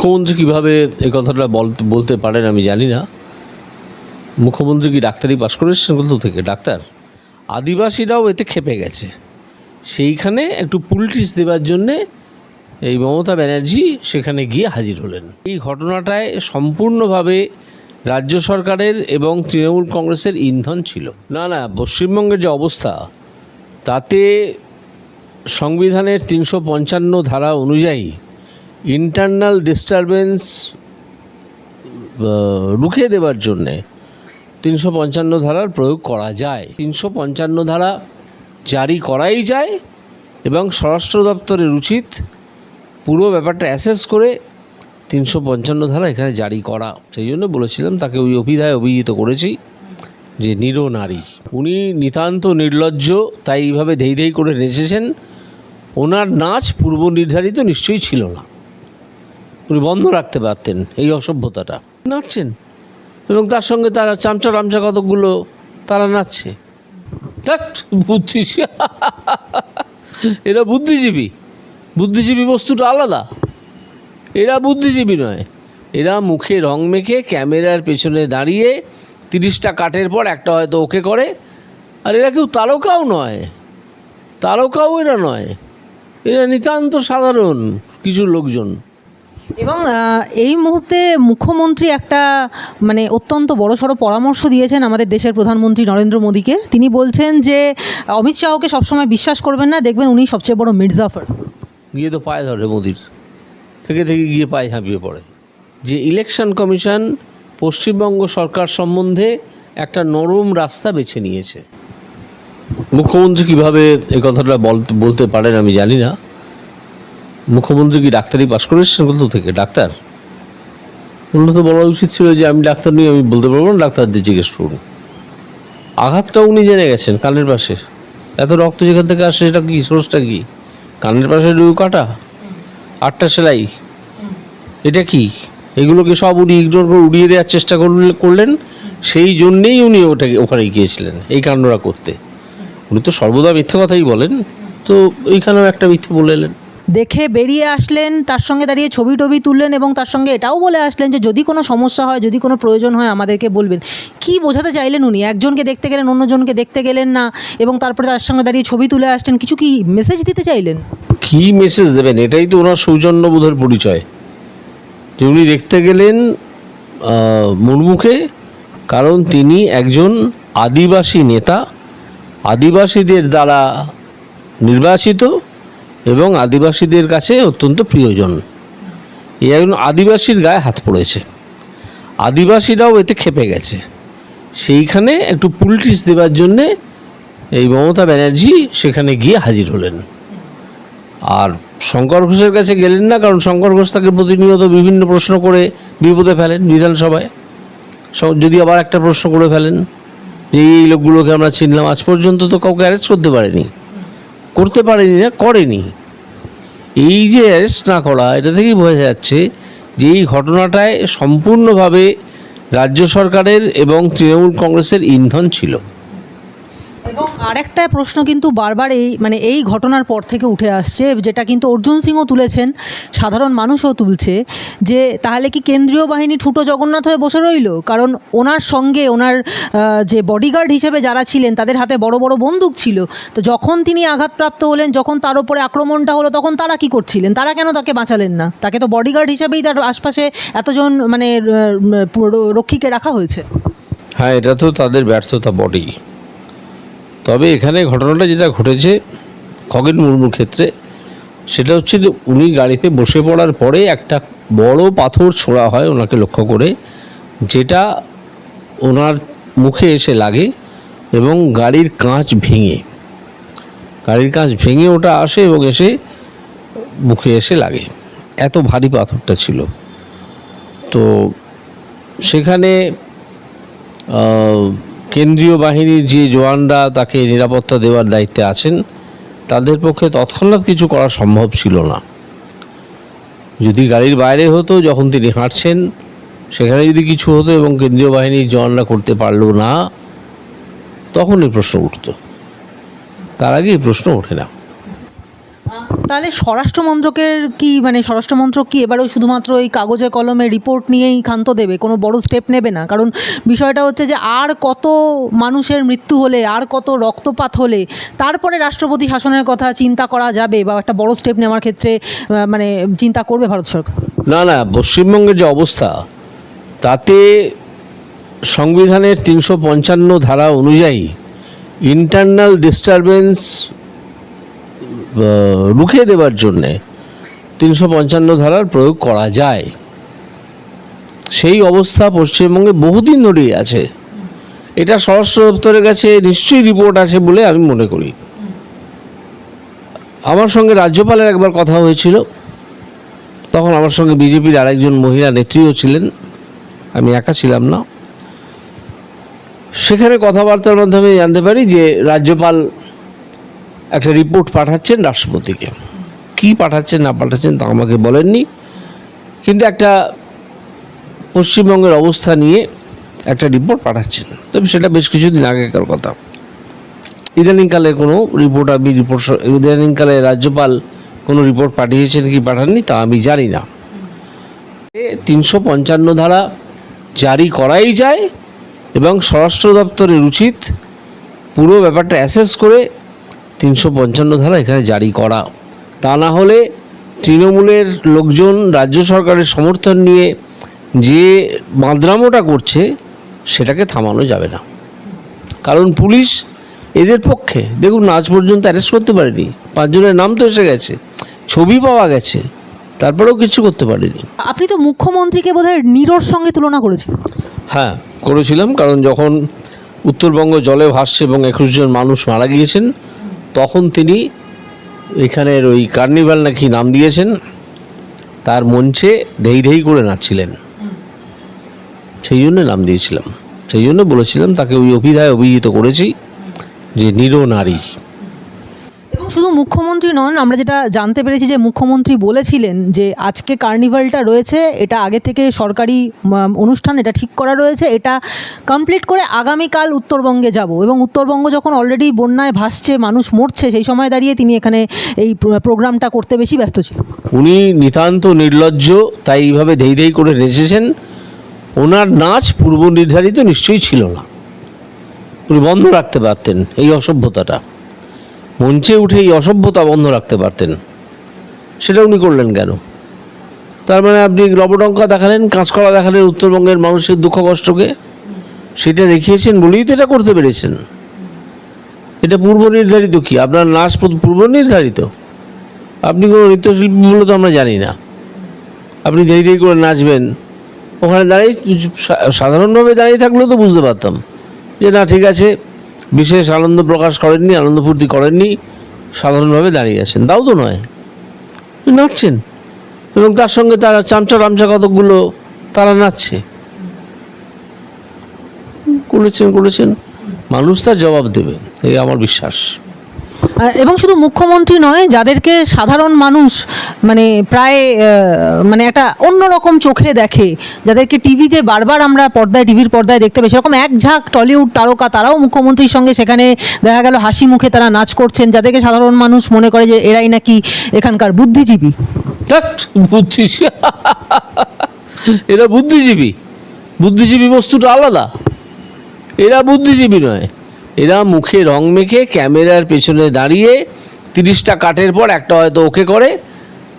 মুখ্যমন্ত্রী কীভাবে এই কথাটা বলতে বলতে পারেন আমি জানি না। মুখ্যমন্ত্রী কি ডাক্তারি পাশ করে এসেছেন কোথাও থেকে? ডাক্তার? আদিবাসীরাও এতে খেপে গেছে। সেইখানে একটু পুলিটিস দেওয়ার জন্যে এই মমতা ব্যানার্জি সেখানে গিয়ে হাজির হলেন। এই ঘটনাটায় সম্পূর্ণভাবে রাজ্য সরকারের এবং তৃণমূল কংগ্রেসের ইন্ধন ছিল। না না, পশ্চিমবঙ্গের যে অবস্থা, তাতে সংবিধানের তিনশো পঞ্চান্ন ধারা অনুযায়ী ইন্টারনাল ডিস্টারবেন্স রুখে দেওয়ার জন্যে তিনশো পঞ্চান্ন ধারার প্রয়োগ করা যায়। তিনশো পঞ্চান্ন ধারা জারি করাই যায় এবং স্বরাষ্ট্র দপ্তরের উচিত পুরো ব্যাপারটা অ্যাসেস করে তিনশো পঞ্চান্ন ধারা এখানে জারি করা। সেই জন্য বলেছিলাম, তাকে ওই অভিধায় অভিহিত করেছি যে নির নারী। উনি নিতান্ত নির্লজ্জ, তাই এইভাবে ধেই ধেই করে নেচেছেন ওনার নাচ পূর্ব নির্ধারিত নিশ্চয়ই ছিল না। উনি বন্ধ রাখতে পারতেন এই অসভ্যতাটা। নাচছেন। এবং তার সঙ্গে তারা চামচা রামচা কতকগুলো তারা নাচছে। বুদ্ধি এরা বুদ্ধিজীবী। বুদ্ধিজীবী বস্তুটা আলাদা। এরা বুদ্ধিজীবী নয়। এরা মুখে রং মেখে ক্যামেরার পেছনে দাঁড়িয়ে তিরিশটা কাটের পর একটা হয়তো ওকে করে। আর এরা কেউ তারকাও নয়। তারকাও এরা নয়। এরা নিতান্ত সাধারণ কিছু লোকজন। এবং এই মুহূর্তে মুখ্যমন্ত্রী একটা মানে অত্যন্ত বড়সড় পরামর্শ দিয়েছেন আমাদের দেশের প্রধানমন্ত্রী নরেন্দ্র মোদীকে। তিনি বলছেন যে অমিত শাহকে সবসময় বিশ্বাস করবেন না দেখবেন উনি সবচেয়ে বড় মির্জাফর। গিয়ে তো পায়ে ধরে মোদির। থেকে থেকে গিয়ে পায়ে ঝাঁপিয়ে পড়ে। যে ইলেকশন কমিশন পশ্চিমবঙ্গ সরকার সম্বন্ধে একটা নরম রাস্তা বেছে নিয়েছে। মুখ্যমন্ত্রী কীভাবে এই কথাটা বলতে বলতে পারেন আমি জানি না। মুখ্যমন্ত্রী কি ডাক্তারি পাশ করে এসেছেন কোথাও থেকে? ডাক্তার? ওনার তো বলা উচিত ছিল যে আমি ডাক্তার নিয়ে আমি বলতে পারব না, ডাক্তারদের জিজ্ঞেস করুন। আঘাতটা উনি জেনে গেছেন কানের পাশে। এত রক্ত যেখান থেকে আসে সেটা কি, সোর্সটা কি? কানের পাশে রুই কাটা? আটটা সেলাই? এটা কি? এগুলোকে সব উনি ইগনোর করে উড়িয়ে দেওয়ার চেষ্টা করলে- করলেন? সেই জন্যেই উনি ওটাকে, ওখানে গিয়েছিলেন, এই কাণ্ডটা করতে। উনি তো সর্বদা মিথ্যে কথাই বলেন। তো এইখানেও একটা মিথ্যে বলে এলেন। দেখে বেরিয়ে আসলেন তার সঙ্গে দাঁড়িয়ে ছবি টবি তুললেন এবং তার সঙ্গে এটাও বলে আসলেন যে যদি কোনো সমস্যা হয় যদি কোনো প্রয়োজন হয় আমাদেরকে বলবেন। কি বোঝাতে চাইলেন উনি? একজনকে দেখতে গেলেন অন্যজনকে দেখতে গেলেন না এবং তারপরে তার সঙ্গে দাঁড়িয়ে ছবি তুলে আসলেন। কিছু কি মেসেজ দিতে চাইলেন? কি মেসেজ দেবেন? এটাই তো ওনার সৌজন্যবোধের পরিচয়। যে উনি দেখতে গেলেন আহ, মুর্মুকে কারণ তিনি একজন আদিবাসী নেতা। আদিবাসীদের দ্বারা নির্বাচিত এবং আদিবাসীদের কাছে অত্যন্ত প্রিয়জন। এই একজন আদিবাসীর গায়ে হাত পড়েছে। আদিবাসীরাও এতে খেপে গেছে। সেইখানে একটু পুলিটিস দেওয়ার জন্যে এই মমতা ব্যানার্জি সেখানে গিয়ে হাজির হলেন। আর শঙ্কর ঘোষের কাছে গেলেন না, কারণ শঙ্কর ঘোষ তাকে প্রতিনিয়ত বিভিন্ন প্রশ্ন করে বিপদে ফেলেন বিধানসভায়। যদি আবার একটা প্রশ্ন করে ফেলেন যে, এই লোকগুলোকে আমরা চিনলাম, আজ পর্যন্ত তো কাউকে অ্যারেস্ট করতে পারেনি। করতে পারেনি না, করেনি। এই যে অ্যারেস্ট না করা, এটা থেকেই বোঝা যাচ্ছে যে এই ঘটনাটায় সম্পূর্ণভাবে রাজ্য সরকারের এবং তৃণমূল কংগ্রেসের ইন্ধন ছিল। এবং আরেকটা প্রশ্ন কিন্তু বারবার এই মানে এই ঘটনার পর থেকে উঠে আসছে, যেটা কিন্তু অর্জুন সিংও তুলেছেন, সাধারণ মানুষও তুলছে, যে তাহলে কি কেন্দ্রীয় বাহিনী ঠুটো জগন্নাথ হয়ে বসে রইল? কারণ ওনার সঙ্গে ওনার যে বডিগার্ড হিসেবে যারা ছিলেন, তাদের হাতে বড় বড় বন্দুক ছিল। তো যখন তিনি আঘাতপ্রাপ্ত হলেন, যখন তার উপরে আক্রমণটা হলো, তখন তারা কি করছিলেন? তারা কেন তাকে বাঁচালেন না? তাকে তো বডিগার্ড হিসেবেই তার আশপাশে এতজন মানে রক্ষীকে রাখা হয়েছে। হ্যাঁ এটা তো তাদের ব্যর্থতা বটেই তবে এখানে ঘটনাটা যেটা ঘটেছে খগেন মুর্মুর ক্ষেত্রে, সেটা হচ্ছে যে উনি গাড়িতে বসে পড়ার পরে একটা বড় পাথর ছোড়া হয় ওনাকে লক্ষ্য করে, যেটা ওনার মুখে এসে লাগে এবং গাড়ির কাঁচ ভেঙে, গাড়ির কাঁচ ভেঙে ওটা আসে এবং এসে মুখে এসে লাগে। এত ভারী পাথরটা ছিল। তো সেখানে কেন্দ্রীয় বাহিনীর যে জওয়ানরা তাকে নিরাপত্তা দেওয়ার দায়িত্বে আছেন, তাদের পক্ষে তৎক্ষণাৎ কিছু করা সম্ভব ছিল না। যদি গাড়ির বাইরে হতো, যখন তিনি হাঁটছেন, সেখানে যদি কিছু হতো এবং কেন্দ্রীয় বাহিনীর জওয়ানরা করতে পারল না তখন এই প্রশ্ন উঠত। তার আগে এই প্রশ্ন ওঠে না। তাহলে স্বরাষ্ট্রমন্ত্রকের কি মানে স্বরাষ্ট্রমন্ত্রক কি এবারেও শুধুমাত্র এই কাগজে কলমে রিপোর্ট নিয়েই ক্ষান্ত দেবে? কোনো বড় স্টেপ নেবে না। কারণ বিষয়টা হচ্ছে যে আর কত মানুষের মৃত্যু হলে, আর কত রক্তপাত হলে, তারপরে রাষ্ট্রপতি শাসনের কথা চিন্তা করা যাবে বা একটা বড় স্টেপ নেওয়ার ক্ষেত্রে মানে চিন্তা করবে ভারত সরকার? না না, পশ্চিমবঙ্গের যে অবস্থা, তাতে সংবিধানের তিনশো পঞ্চান্ন ধারা অনুযায়ী ইন্টারনাল ডিস্টারবেন্স রুখে দেওয়ার জন্যে তিনশো পঞ্চান্ন ধারার প্রয়োগ করা যায়। সেই অবস্থা পশ্চিমবঙ্গে বহুদিন ধরেই আছে। এটা স্বরাষ্ট্র দপ্তরের কাছে নিশ্চয়ই রিপোর্ট আছে বলে আমি মনে করি। আমার সঙ্গে রাজ্যপালের একবার কথা হয়েছিল। তখন আমার সঙ্গে বিজেপির আরেকজন মহিলা নেত্রীও ছিলেন। আমি একা ছিলাম না। সেখানে কথাবার্তার মাধ্যমে জানতে পারি যে রাজ্যপাল একটা রিপোর্ট পাঠাচ্ছেন রাষ্ট্রপতিকে। কি পাঠাচ্ছেন, না পাঠাচ্ছেন তা আমাকে বলেননি। কিন্তু একটা পশ্চিমবঙ্গের অবস্থা নিয়ে একটা রিপোর্ট পাঠাচ্ছেন। তবে সেটা বেশ কিছুদিন আগেকার কথা। ইদানিংকালে কোনো রিপোর্ট আমি রিপোর্ট ইদানিংকালে রাজ্যপাল কোনো রিপোর্ট পাঠিয়েছেন কি পাঠাননি তা আমি জানি না। তিনশো পঞ্চান্ন ধারা জারি করাই যায় এবং স্বরাষ্ট্র দপ্তরের উচিত পুরো ব্যাপারটা অ্যাসেস করে তিনশো পঞ্চান্ন ধারা এখানে জারি করা। তা না হলে তৃণমূলের লোকজন রাজ্য সরকারের সমর্থন নিয়ে যে মাদ্রামোটা করছে সেটাকে থামানো যাবে না। কারণ পুলিশ এদের পক্ষে। দেখুন আজ পর্যন্ত অ্যারেস্ট করতে পারেনি। পাঁচজনের নাম তো এসে গেছে। ছবি পাওয়া গেছে। তারপরেও কিছু করতে পারেনি। আপনি তো মুখ্যমন্ত্রীকে বোধহয় নিরোর সঙ্গে তুলনা করেছেন হ্যাঁ করেছিলাম। কারণ যখন উত্তরবঙ্গ জলে ভাসছে এবং একুশ জন মানুষ মারা গিয়েছেন তখন তিনি এখানের ওই কার্নিভাল নাকি নাম দিয়েছেন, তার মঞ্চে ধেই ধেই করে নাচছিলেন। সেই জন্য নাম দিয়েছিলাম। সেই জন্য বলেছিলাম, তাকে ওই অভিধায় অভিহিত করেছি যে নির নারী। শুধু মুখ্যমন্ত্রী নন, আমরা যেটা জানতে পেরেছি যে মুখ্যমন্ত্রী বলেছিলেন যে আজকে কার্নিভালটা রয়েছে, এটা আগে থেকে সরকারি অনুষ্ঠান, এটা ঠিক করা রয়েছে, এটা কমপ্লিট করে আগামীকাল উত্তরবঙ্গে যাব। এবং উত্তরবঙ্গ যখন অলরেডি বন্যায় ভাসছে, মানুষ মরছে, সেই সময় দাঁড়িয়ে তিনি এখানে এই প্রোগ্রামটা করতে বেশি ব্যস্ত ছিলেন। উনি নিতান্ত নির্লজ্জ, তাই এইভাবে ধেই ধেই করে নেচেছেন ওনার নাচ পূর্ব নির্ধারিত নিশ্চয়ই ছিল না। উনি বন্ধ রাখতে পারতেন এই অসভ্যতাটা। মঞ্চে উঠে এই অসভ্যতা বন্ধ রাখতে পারতেন। সেটা উনি করলেন কেন? তার মানে আপনি লবডঙ্কা দেখালেন, কাঁচকলা দেখালেন, উত্তরবঙ্গের মানুষের দুঃখ কষ্টকে। সেটা দেখিয়েছেন, বলেই তো এটা করতে পেরেছেন। এটা পূর্ব নির্ধারিত কি? আপনার নাচ পূর্ব নির্ধারিত? আপনি কোনো নৃত্যশিল্পী বলে তো আমরা জানি না। আপনি দেরি দেরি করে নাচবেন। ওখানে দাঁড়িয়ে সাধারণভাবে দাঁড়িয়ে থাকলেও তো বুঝতে পারতাম যে না, ঠিক আছে বিশেষ আনন্দ প্রকাশ করেননি, আনন্দ ফুর্তি করেননি, সাধারণভাবে দাঁড়িয়ে আছেন। তাও তো নয়। নাচছেন। এবং তার সঙ্গে তারা চামচা রামচা কতকগুলো তারা নাচছে। করেছেন করেছেন মানুষ তার জবাব দেবে। এই আমার বিশ্বাস। এবং শুধু মুখ্যমন্ত্রী নয়, যাদেরকে সাধারণ মানুষ মানে প্রায় মানে একটা অন্যরকম চোখে দেখে, যাদেরকে টিভিতে বারবার আমরা পর্দায়, টিভির পর্দায় দেখতে পাই, সেরকম এক ঝাঁক টলিউড তারকা, তারাও মুখ্যমন্ত্রীর সঙ্গে সেখানে দেখা গেল হাসি মুখে তারা নাচ করছেন, যাদেরকে সাধারণ মানুষ মনে করে যে এরাই নাকি এখানকার বুদ্ধিজীবী। বুদ্ধিজীবী। এরা বুদ্ধিজীবী। বুদ্ধিজীবী বস্তুটা আলাদা। এরা বুদ্ধিজীবী নয়। এরা মুখে রং মেখে ক্যামেরার পেছনে দাঁড়িয়ে তিরিশটা কাটের পর একটা হয়তো ওকে করে।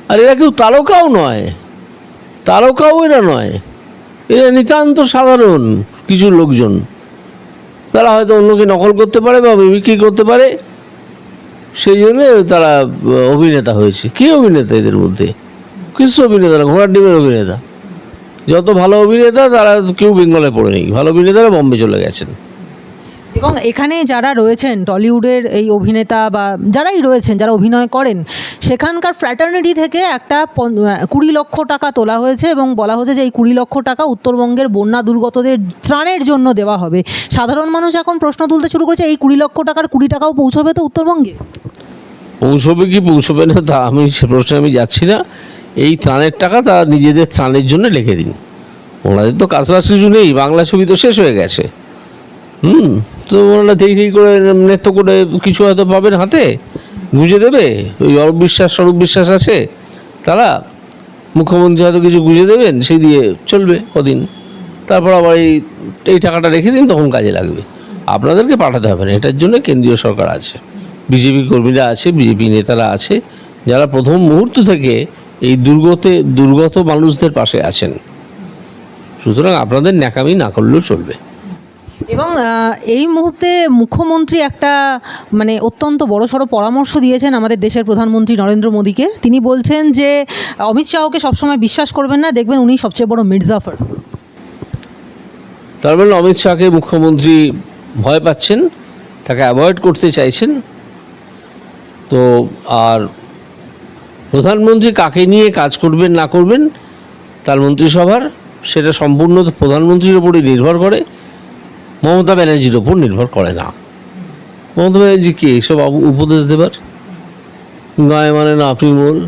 আর এরা কেউ তারকাও নয়। তারকাও এরা নয়। এরা নিতান্ত সাধারণ কিছু লোকজন। তারা হয়তো অন্যকে নকল করতে পারে বা বিক্রি করতে পারে। সেই জন্য তারা অভিনেতা হয়েছে। কে অভিনেতা এদের মধ্যে? কিছু অভিনেতা না, ঘোড়ার ডিমের অভিনেতা। যত ভালো অভিনেতা, তারা কেউ বেঙ্গলে পড়ে নেই ভালো অভিনেতারা বম্বে চলে গেছেন। এবং এখানে যারা রয়েছেন টলিউডের এই অভিনেতা বা যারাই রয়েছেন, যারা অভিনয় করেন, সেখানকার ফ্র্যাটার্নিটি থেকে একটা কুড়ি লক্ষ টাকা তোলা হয়েছে এবং বলা হয়েছে যে এই কুড়ি লক্ষ টাকা উত্তরবঙ্গের বন্যা দুর্গতদের ত্রাণের জন্য দেওয়া হবে। সাধারণ মানুষ এখন প্রশ্ন তুলতে শুরু করেছে, এই কুড়ি লক্ষ টাকার কুড়ি টাকাও পৌঁছবে তো উত্তরবঙ্গে? পৌঁছবে কি পৌঁছবে না তা আমি সে প্রশ্নে আমি যাচ্ছি না। এই ত্রাণের টাকা তারা নিজেদের ত্রাণের জন্য লিখে দিন। ওনাদের তো কাজবাজ কিছু নেই, বাংলা ছবি তো শেষ হয়ে গেছে। হুম, তো ওনারা ধেই ধেই করে নৃত্য করে কিছু হয়তো পাবেন হাতে, গুঁজে দেবে, ওই অরূপ বিশ্বাস স্বরূপ বিশ্বাস আছে। তারা মুখ্যমন্ত্রী হয়তো কিছু গুঁজে দেবেন, সেই দিয়ে চলবে কদিন তারপর আবার এই এই টাকাটা রেখে দিন, তখন কাজে লাগবে। আপনাদেরকে পাঠাতে হবে না, এটার জন্য কেন্দ্রীয় সরকার আছে। বিজেপি কর্মীরা আছে, বিজেপি নেতারা আছে, যারা প্রথম মুহূর্ত থেকে এই দুর্গতে, দুর্গত মানুষদের পাশে আছেন। সুতরাং আপনাদের ন্যাকামি না করলেও চলবে। এবং এই মুহূর্তে মুখ্যমন্ত্রী একটা মানে অত্যন্ত বড়সড় পরামর্শ দিয়েছেন আমাদের দেশের প্রধানমন্ত্রী নরেন্দ্র মোদীকে। তিনি বলছেন যে, অমিত শাহকে সবসময় বিশ্বাস করবেন না, দেখবেন উনি সবচেয়ে বড় মির্জাফর। তার মানে অমিত শাহকে মুখ্যমন্ত্রী ভয় পাচ্ছেন, তাকে অ্যাভয়েড করতে চাইছেন। তো আর প্রধানমন্ত্রী কাকে নিয়ে কাজ করবেন, না করবেন, তার মন্ত্রিসভার, সেটা সম্পূর্ণ প্রধানমন্ত্রীর ওপরই নির্ভর করে। মমতা ব্যানার্জির ওপর নির্ভর করে না। মমতা ব্যানার্জি কে? আব- উপদেশ দেবার? গায়ে মানে না আপনি বল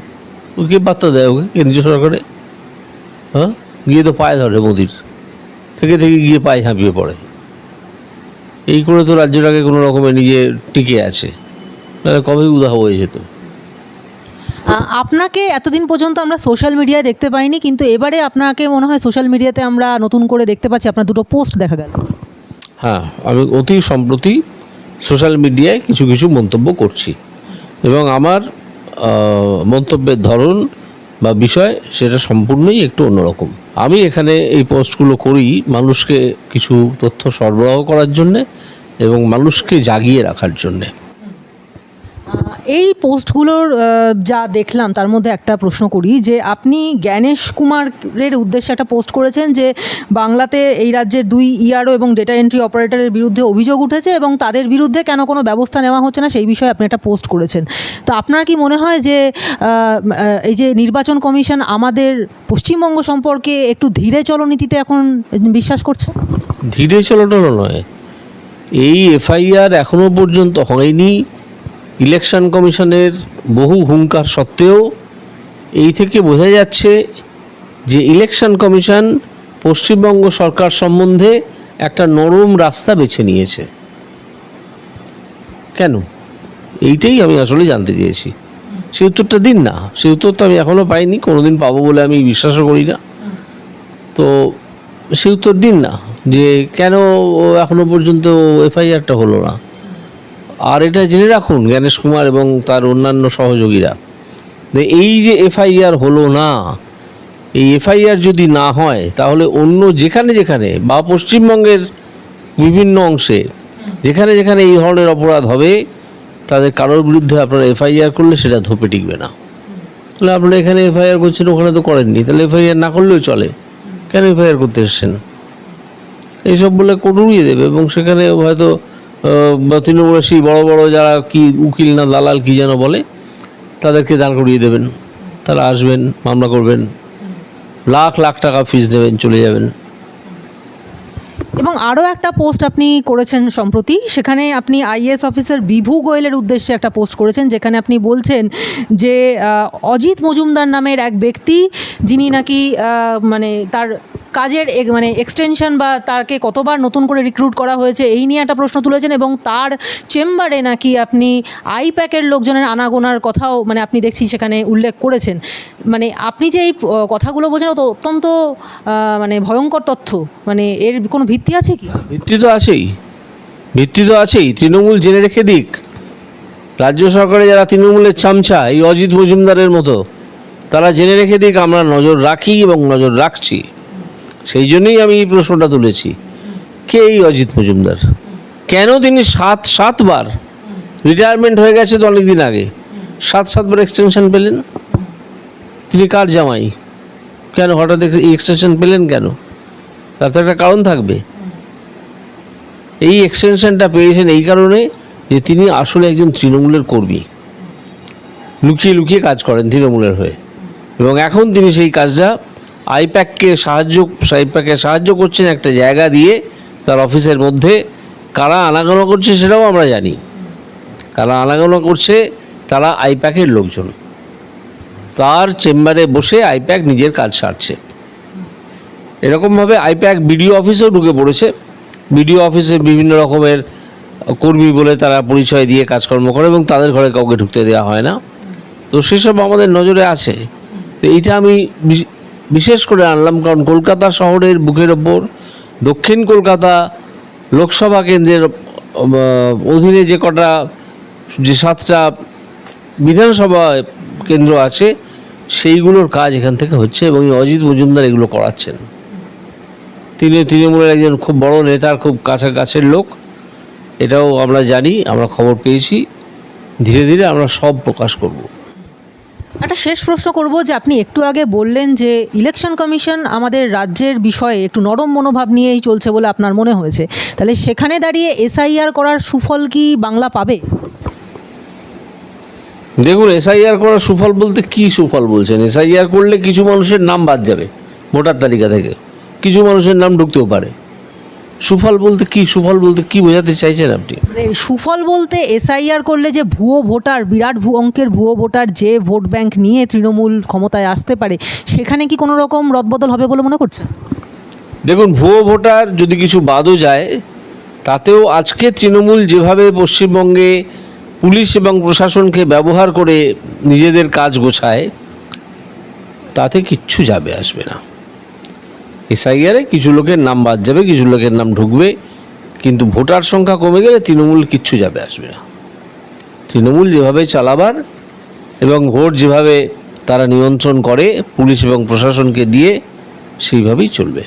ওকে বার্তা দেয় ওকে? কেন্দ্রীয় সরকারে? হ্যাঁ? গিয়ে তো পায়ে ধরে মোদির। থেকে থেকে গিয়ে পায়ে ঝাঁপিয়ে পড়ে। এই করে তো রাজ্যটাকে কোনো রকমে নিজে টিকে আছে। নাহলে কবে উদাহ হয়ে যেত আপনাকে এতদিন পর্যন্ত আমরা সোশ্যাল মিডিয়ায় দেখতে পাইনি, কিন্তু এবারে আপনাকে মনে হয় সোশ্যাল মিডিয়াতে আমরা নতুন করে দেখতে পাচ্ছি, আপনার দুটো পোস্ট দেখা গেল। হ্যাঁ আমি অতি সম্প্রতি সোশ্যাল মিডিয়ায় কিছু কিছু মন্তব্য করছি। এবং আমার মন্তব্যের ধরন বা বিষয় সেটা সম্পূর্ণই একটু অন্যরকম। আমি এখানে এই পোস্টগুলো করি মানুষকে কিছু তথ্য সরবরাহ করার জন্যে এবং মানুষকে জাগিয়ে রাখার জন্যে। এই পোস্টগুলোর যা দেখলাম, তার মধ্যে একটা প্রশ্ন করি যে আপনি জ্ঞানেশ কুমারের উদ্দেশ্যে একটা পোস্ট করেছেন যে বাংলাতে এই রাজ্যের দুই ইআরও এবং ডেটা এন্ট্রি অপারেটরের বিরুদ্ধে অভিযোগ উঠেছে এবং তাদের বিরুদ্ধে কেন কোনো ব্যবস্থা নেওয়া হচ্ছে না, সেই বিষয়ে আপনি একটা পোস্ট করেছেন। তো আপনার কি মনে হয় যে এই যে নির্বাচন কমিশন আমাদের পশ্চিমবঙ্গ সম্পর্কে একটু ধীরে চলনীতিতে এখন বিশ্বাস করছে? ধীরে চলাটলো নয়। এই এফআইআর এখনও পর্যন্ত হয়নি। ইলেকশন কমিশনের বহু হুঙ্কার সত্ত্বেও এই থেকে বোঝা যাচ্ছে যে ইলেকশন কমিশন পশ্চিমবঙ্গ সরকার সম্বন্ধে একটা নরম রাস্তা বেছে নিয়েছে। কেন? এইটাই আমি আসলে জানতে চেয়েছি। সেই উত্তরটা দিন না। সেই উত্তর তো আমি এখনও পাইনি, কোনোদিন পাবো বলে আমি বিশ্বাসও করি না। তো সে উত্তর দিন না যে কেন ও এখনও পর্যন্ত এফআইআরটা হলো না। আর এটা জেনে রাখুন জ্ঞানেশ কুমার এবং তার অন্যান্য সহযোগীরা এই যে এফআইআর হলো না, এই এফআইআর যদি না হয়, তাহলে অন্য যেখানে যেখানে বা পশ্চিমবঙ্গের বিভিন্ন অংশে যেখানে যেখানে এই ধরনের অপরাধ হবে, তাদের কারোর বিরুদ্ধে আপনারা এফআইআর করলে সেটা ধোপে টিকবে না। তাহলে আপনারা এখানে এফআইআর করছেন, ওখানে তো করেননি। তাহলে এফআইআর না করলেও চলে। কেন এফআইআর করতে এসছেন? এইসব বলে কোর্ট উড়িয়ে দেবে এবং সেখানে হয়তো তৃণমূলের সেই বড় বড় যারা কি উকিল না দালাল কি যেন বলে, তাদেরকে দাঁড় করিয়ে দেবেন। তারা আসবেন, মামলা করবেন। লাখ লাখ টাকা ফিস দেবেন, চলে যাবেন। এবং আরও একটা পোস্ট আপনি করেছেন সম্প্রতি, সেখানে আপনি আইএস অফিসার বিভু গোয়েলের উদ্দেশ্যে একটা পোস্ট করেছেন, যেখানে আপনি বলছেন যে অজিত মজুমদার নামের এক ব্যক্তি, যিনি নাকি মানে তার কাজের মানে এক্সটেনশন বা তাকে কতবার নতুন করে রিক্রুট করা হয়েছে, এই নিয়ে একটা প্রশ্ন তুলেছেন এবং তার চেম্বারে নাকি আপনি আইপ্যাকের লোকজনের আনাগোনার কথাও মানে আপনি দেখছি সেখানে উল্লেখ করেছেন। মানে আপনি যে এই কথাগুলো বোঝেন তো অত্যন্ত মানে ভয়ঙ্কর তথ্য মানে এর কোনো ভিত্তি আছে কি? ভিত্তি তো আছেই। ভিত্তি তো আছেই। তৃণমূল জেনে রেখে দিক। রাজ্য সরকারে যারা তৃণমূলের চামচা, এই অজিত মজুমদারের মতো, তারা জেনে রেখে দিক, আমরা নজর রাখি এবং নজর রাখছি। সেই জন্যই আমি এই প্রশ্নটা তুলেছি। কে এই অজিত মজুমদার? কেন তিনি সাত, সাতবার রিটায়ারমেন্ট হয়ে গেছে তো অনেকদিন আগে? সাত, সাতবার এক্সটেনশন পেলেন? তিনি কার জামাই? কেন হঠাৎ এক্সটেনশন পেলেন কেন? তার তো একটা কারণ থাকবে। এই এক্সটেনশনটা পেয়েছেন এই কারণে যে তিনি আসলে একজন তৃণমূলের কর্মী। লুকিয়ে লুকিয়ে কাজ করেন তৃণমূলের হয়ে। এবং এখন তিনি সেই কাজটা আইপ্যাককে সাহায্য আইপ্যাককে সাহায্য করছেন একটা জায়গা দিয়ে তার অফিসের মধ্যে। কারা আনাগোনা করছে সেটাও আমরা জানি। কারা আনাগোনা করছে তারা আইপ্যাকের লোকজন। তার চেম্বারে বসে আইপ্যাক নিজের কাজ সারছে। এরকমভাবে আইপ্যাক বিডিও অফিসেও ঢুকে পড়েছে। বিডিও অফিসে বিভিন্ন রকমের কর্মী বলে তারা পরিচয় দিয়ে কাজকর্ম করে এবং তাদের ঘরে কাউকে ঢুকতে দেওয়া হয় না। তো সেসব আমাদের নজরে আছে। তো এইটা আমি বিশ- বিশেষ করে আনলাম কারণ কলকাতা শহরের বুকের ওপর, দক্ষিণ কলকাতা লোকসভা কেন্দ্রের অধীনে যে কটা, যে সাতটা বিধানসভা কেন্দ্র আছে, সেইগুলোর কাজ এখান থেকে হচ্ছে এবং অজিত মজুমদার এগুলো করাচ্ছেন। তিনি তৃণমূলের একজন খুব বড় নেতার খুব কাছাকাছের লোক। এটাও আমরা জানি আমরা খবর পেয়েছি। ধীরে ধীরে আমরা সব প্রকাশ করব। একটা শেষ প্রশ্ন করব যে আপনি একটু আগে বললেন যে ইলেকশন কমিশন আমাদের রাজ্যের বিষয়ে একটু নরম মনোভাব নিয়েই চলছে বলে আপনার মনে হয়েছে। তাহলে সেখানে দাঁড়িয়ে এসআইআর করার সুফল কি বাংলা পাবে? দেখুন এসআইআর করার সুফল বলতে কি সুফল বলছেন? এসআইআর করলে কিছু মানুষের নাম বাদ যাবে ভোটার তালিকা থেকে। কিছু মানুষের নাম ঢুকতেও পারে। সুফল বলতে কি? সুফল বলতে কি বোঝাতে চাইছেন আপনি? মানে সুফল বলতে এসআইআর করলে যে ভুয়ো ভোটার বিরাট ভু অঙ্কের ভুয়ো ভোটার যে ভোট ব্যাংক নিয়ে তৃণমূল ক্ষমতায় আসতে পারে সেখানে কি কোনো রকম রদবদল হবে বলে মনে করছেন? দেখুন ভুয়ো ভোটার যদি কিছু বাদও যায় তাতেও আজকে তৃণমূল যেভাবে পশ্চিমবঙ্গে পুলিশ এবং প্রশাসনকে ব্যবহার করে নিজেদের কাজ গোছায় তাতে কিচ্ছু যাবে আসবে না। এসআইআরে কিছু লোকের নাম বাদ যাবে, কিছু লোকের নাম ঢুকবে, কিন্তু ভোটার সংখ্যা কমে গেলে তৃণমূল কিচ্ছু যাবে, আসবে না। তৃণমূল যেভাবে চালাবার এবং ভোট যেভাবে তারা নিয়ন্ত্রণ করে, পুলিশ এবং প্রশাসনকে দিয়ে, সেইভাবেই চলবে।